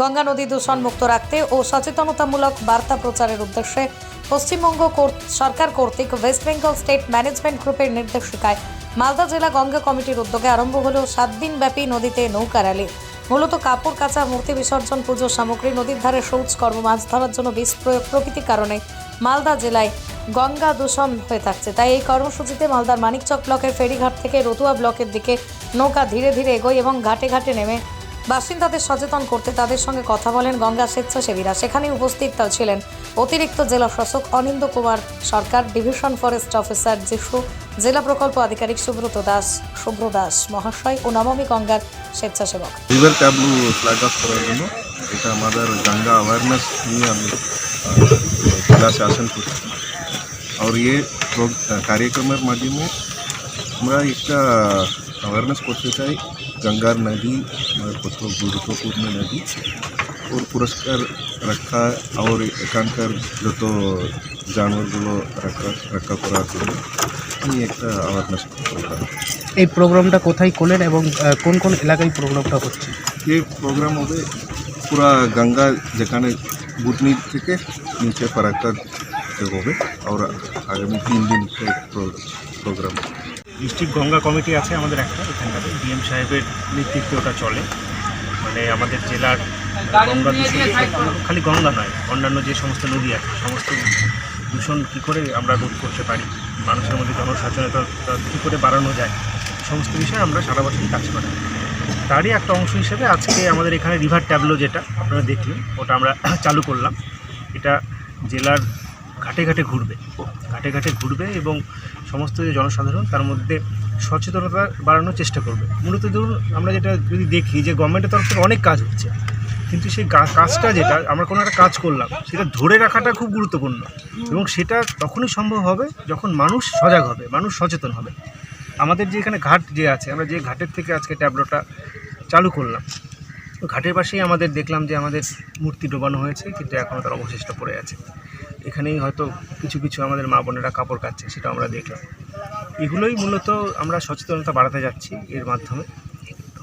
গঙ্গা নদী দূষণ মুক্ত রাখতে ও সচেতনতামূলক বার্তা প্রচারের উদ্দেশ্যে পশ্চিমবঙ্গ কর- সরকার কর্তৃক ওয়েস্ট বেঙ্গল স্টেট ম্যানেজমেন্ট গ্রুপের নির্দেশিকায় মালদা জেলা গঙ্গা কমিটির উদ্যোগে আরম্ভ হলো সাত দিনব্যাপী নদীতে নৌকা র্যালি। মূলত কাপড়, কাচা, মূর্তি বিসর্জন, পুজো সামগ্রী, নদীর ধারে শৌচকর্ম মাছ ধরার জন্য বিষ প্রয়োগ প্রকৃতির কারণে মালদা জেলায় গঙ্গা দূষণ হয়ে থাকছে। তাই এই কর্মসূচিতে মালদার মানিকচক ব্লকের ফেরিঘাট থেকে রতুয়া ব্লকের দিকে নৌকা ধীরে ধীরে এগোয় এবং ঘাটে ঘাটে নেমে বাসিন্দাদের সচেতন করতে তাদের সঙ্গে কথা বলেন গঙ্গা স্বেচ্ছাসেবীরা। সেখানে উপস্থিত ছিলেন অতিরিক্ত জেলা শাসক Anindo Kumar Sarkar, division forest officer Jishu, জেলা প্রকল্প আধিকারিক সুব্রত দাস শুভ্র দাস মহাশয় ও নবমী গঙ্গার স্বেচ্ছাসেবক। রিভার ট্যাবলু ফ্ল্যাগ অফ করার জন্য এটা আমাদের গঙ্গা অ্যাওয়ারনেস নিয়ে আমি জেলা শাসন করছি। আর এ কার্যক্রমের মাধ্যমে আমরা একটা অ্যাওয়ারনেস করতে চাই গঙ্গার নদী আমাদের কত গুরুত্বপূর্ণ নদী ওর পুরস্কার রক্ষা আর এখানকার যত জানোয়ারগুলো রক্ষা রক্ষা করার জন্য আমি একটা অ্যাওয়ারনেস প্রোগ্রাম এই প্রোগ্রামটা কোথায় করলেন এবং আহ, কোন কোন এলাকায় প্রোগ্রামটা হচ্ছে ये प्रोग्राम হবে পুরা গঙ্গা যেখানে বুটনি থেকে নিচে ফারাক্কা হবে আর আগামী তিন দিন প্রোগ্রাম ডিস্ট্রিক্ট গঙ্গা কমিটি আছে আমাদের একটা, এখানটাতে ডিএম সাহেবের নেতৃত্বে ওটা চলে। মানে আমাদের জেলার গঙ্গা দূষণ খালি গঙ্গা নয়, অন্যান্য যে সমস্ত নদী আছে, সমস্ত দূষণ কী করে আমরা রোধ করতে পারি? মানুষের মধ্যে জনসচেতনতা কী করে বাড়ানো যায়? সমস্ত বিষয়ে আমরা সারা বছরই কাজ করি। তারই একটা অংশ হিসেবে আজকে আমাদের এখানে রিভার ট্যাবলো যেটা, আপনারা দেখলেন, ওটা আমরা চালু করলাম। এটা জেলার ঘাটে ঘাটে ঘুরবে। ঘাটে ঘাটে ঘুরবে এবং সমস্ত যে জনসাধারণ তার মধ্যে সচেতনতা বাড়ানোর চেষ্টা করবে। মূলত ধরুন আমরা যেটা যদি দেখি যে গভর্নমেন্টের তরফ থেকে অনেক কাজ হচ্ছে। কিন্তু সেই কাজটা যেটা আমরা কোনো একটা কাজ করলাম, সেটা ধরে রাখাটা খুব গুরুত্বপূর্ণ এবং সেটা তখনই সম্ভব হবে যখন মানুষ সজাগ হবে, মানুষ সচেতন হবে। আমাদের যে এখানে ঘাট যে আছে, আমরা যে ঘাটের থেকে আজকে ট্যাবলোটা চালু করলাম, ঘাটের পাশেই আমাদের দেখলাম যে আমাদের মূর্তি ডোবানো হয়েছে, কিন্তু এখনও তার অবশিষ্ট পড়ে আছে। এখানেই হয়তো কিছু কিছু আমাদের মা বোনেরা কাপড় কাচ্ছে, সেটা আমরা দেখলাম। এগুলোই মূলত আমরা সচেতনতা বাড়াতে যাচ্ছি এর মাধ্যমে।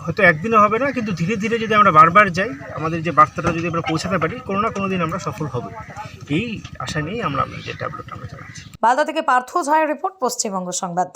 হয়তো একদিনও হবে না, কিন্তু ধীরে ধীরে যদি আমরা বারবার যাই, আমাদের যে বার্তাটা যদি আমরা পৌঁছাতে পারি, কোনো না কোনো দিন আমরা সফল হব এই আশা নিয়েই আমরা যে ট্যাবলেটটা আমরা চালাচ্ছি। মালদা থেকে পার্থ ঝায়ের রিপোর্ট, পশ্চিমবঙ্গ সংবাদ।